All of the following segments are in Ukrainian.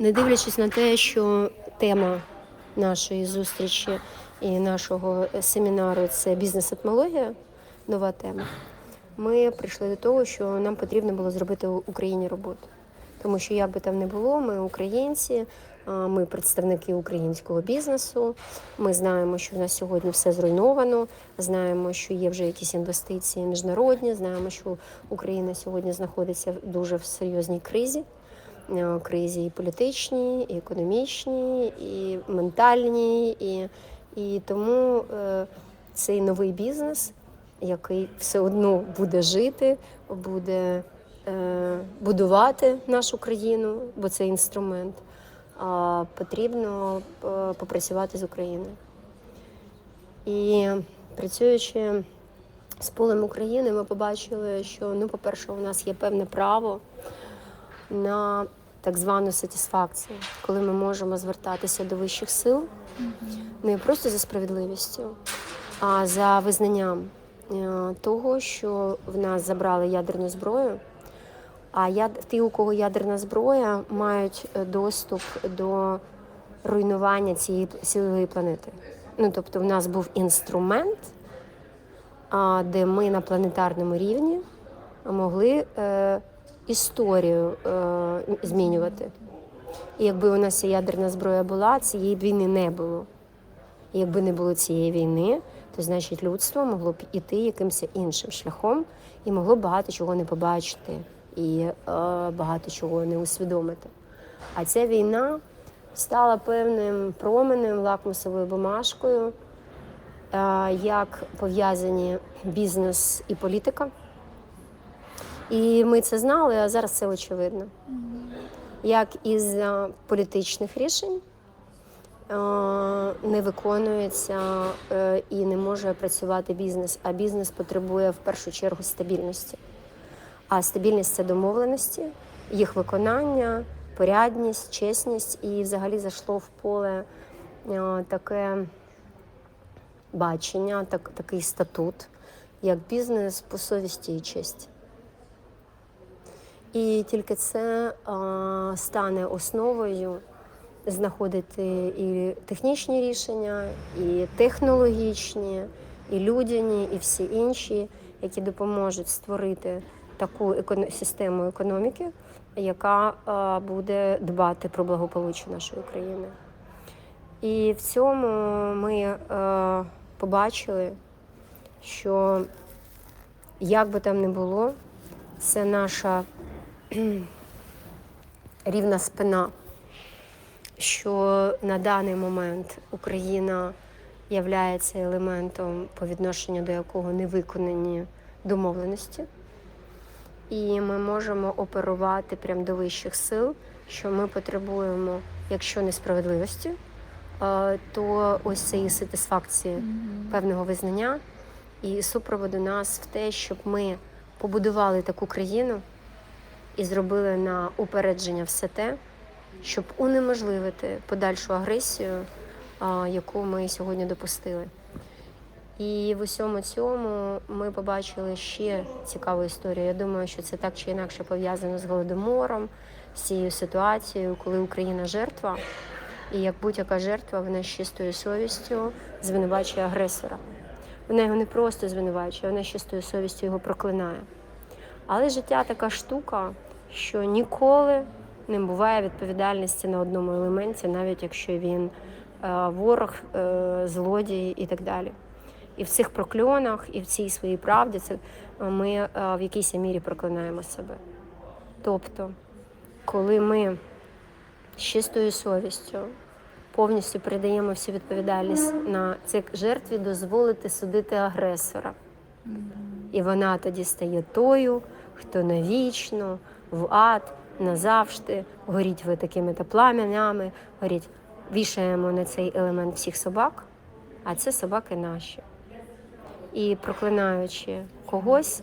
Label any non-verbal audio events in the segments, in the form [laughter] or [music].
Не дивлячись на те, що тема нашої зустрічі і нашого семінару це бізнес-етмологія, нова тема. Ми прийшли до того, що нам потрібно було зробити в Україні роботу. Тому що як би там не було, ми українці, ми представники українського бізнесу. Ми знаємо, що в нас сьогодні все зруйновано. Знаємо, що є вже якісь інвестиції міжнародні. Знаємо, що Україна сьогодні знаходиться дуже в серйозній кризі. Е, кризі і політичній, і економічній, і ментальній, і, і тому е, цей новий бізнес, який все одно буде жити, буде е, будувати нашу країну, бо це інструмент, а потрібно попрацювати з Україною. І працюючи з полем України, ми побачили, що ну, по-перше, у нас є певне право на так звану сатисфакцію, коли ми можемо звертатися до вищих сил не просто за справедливістю, а за визнанням е, того, що в нас забрали ядерну зброю. А яд... ті, у кого ядерна зброя, мають е, доступ до руйнування цієї цілої планети. Ну, тобто, в нас був інструмент, де ми на планетарному рівні могли е, історію е, змінювати. І якби у нас ядерна зброя була, цієї війни не було. І якби не було цієї війни, то значить людство могло б іти якимось іншим шляхом і могло багато чого не побачити і е, багато чого не усвідомити. А ця війна стала певним променем, лакмусовою бумажкою, е, як пов'язані бізнес і політика. І ми це знали, а зараз це очевидно. Як із е, політичних рішень е, не виконується е, і не може працювати бізнес, а бізнес потребує в першу чергу стабільності. А стабільність це домовленості, їх виконання, порядність, чесність і взагалі зайшло в поле таке бачення, так, такий статут, як бізнес по совісті і честі. І тільки це а, стане основою знаходити і технічні рішення, і технологічні, і людяні, і всі інші, які допоможуть створити таку еконо- систему економіки, яка а, буде дбати про благополуччя нашої країни. І в цьому ми е, побачили, що як би там не було, це наша [clears throat] рівна спина, що на даний момент Україна є елементом, по відношенню до якого не виконані домовленості. І ми можемо оперувати прямо до вищих сил, що ми потребуємо, якщо не справедливості, е, то ось цієї сатисфакції певного визнання і супроводу нас в те, щоб ми побудували таку країну і зробили на упередження все те, щоб унеможливити подальшу агресію, яку ми сьогодні допустили. І в усьому цьому ми побачили ще цікаву історію. Я думаю, що це так чи інакше пов'язано з голодомором, з цією ситуацією, коли Україна жертва, і як будь-яка жертва, вона з чистою совістю звинувачує агресора. Вона його не просто звинувачує, вона з чистою совістю його проклинає. Але життя така штука, що ніколи не буває відповідальності на одному елементі, навіть якщо він е, ворог, е, злодій і так далі. І в цих прокльонах, і в цій своїй правді це е, ми в якійсь мірі проклинаємо себе. Тобто, коли ми з чистою совістю повністю передаємо всю відповідальність на цій жертві, дозволити судити агресора. І вона тоді стає тою, хто навічно, в ад, назавжди, горіть ви такими то пламенями, горіть, вішаємо на цей елемент всіх собак, а це собаки наші. І проклинаючи когось,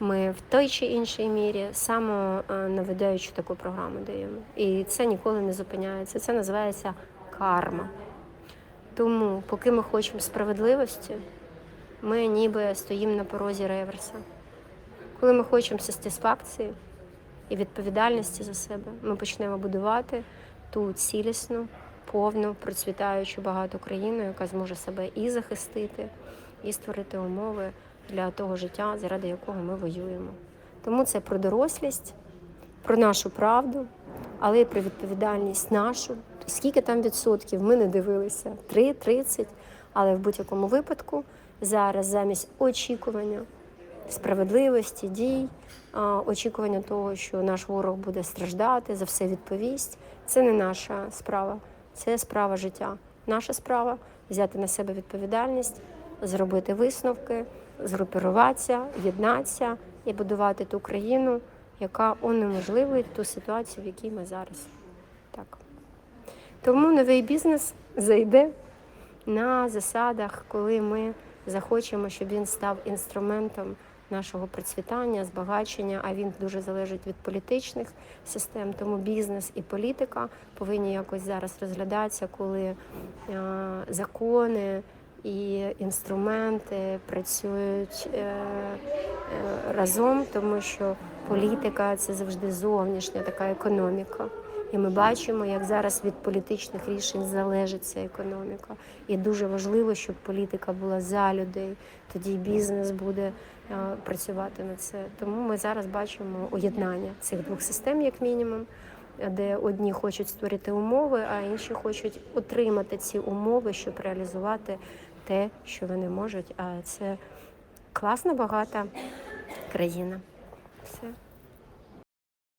ми в той чи іншій мірі самонаведаючу таку програму даємо. І це ніколи не зупиняється. Це називається карма. Тому, поки ми хочемо справедливості, ми ніби стоїмо на порозі реверса. Коли ми хочемо сатисфакції і відповідальності за себе, ми почнемо будувати ту цілісну, повну, процвітаючу багату країну, яка зможе себе і захистити, і створити умови для того життя, заради якого ми воюємо. Тому це про дорослість, про нашу правду, але й про відповідальність нашу. Скільки там відсотків ми не дивилися? 3, 30. Але в будь-якому випадку зараз замість очікування справедливості, дій, очікування того, що наш ворог буде страждати, за все відповість. Це не наша справа, це справа життя. Наша справа взяти на себе відповідальність, зробити висновки, згрупіруватися, єднатися і будувати ту країну, яка унеможливить ту ситуацію, в якій ми зараз. Так. Тому новий бізнес зайде на засадах, коли ми захочемо, щоб він став інструментом нашого процвітання, збагачення, а він дуже залежить від політичних систем. Тому бізнес і політика повинні якось зараз розглядатися, коли е, закони і інструменти працюють е, е, разом, тому що політика це завжди зовнішня така економіка. І ми бачимо, як зараз від політичних рішень залежить ця економіка. І дуже важливо, щоб політика була за людей. Тоді бізнес буде е, працювати на це. Тому ми зараз бачимо уєднання цих двох систем, як мінімум, де одні хочуть створити умови, а інші хочуть отримати ці умови, щоб реалізувати те, що вони можуть. А це класна, багата країна. Все.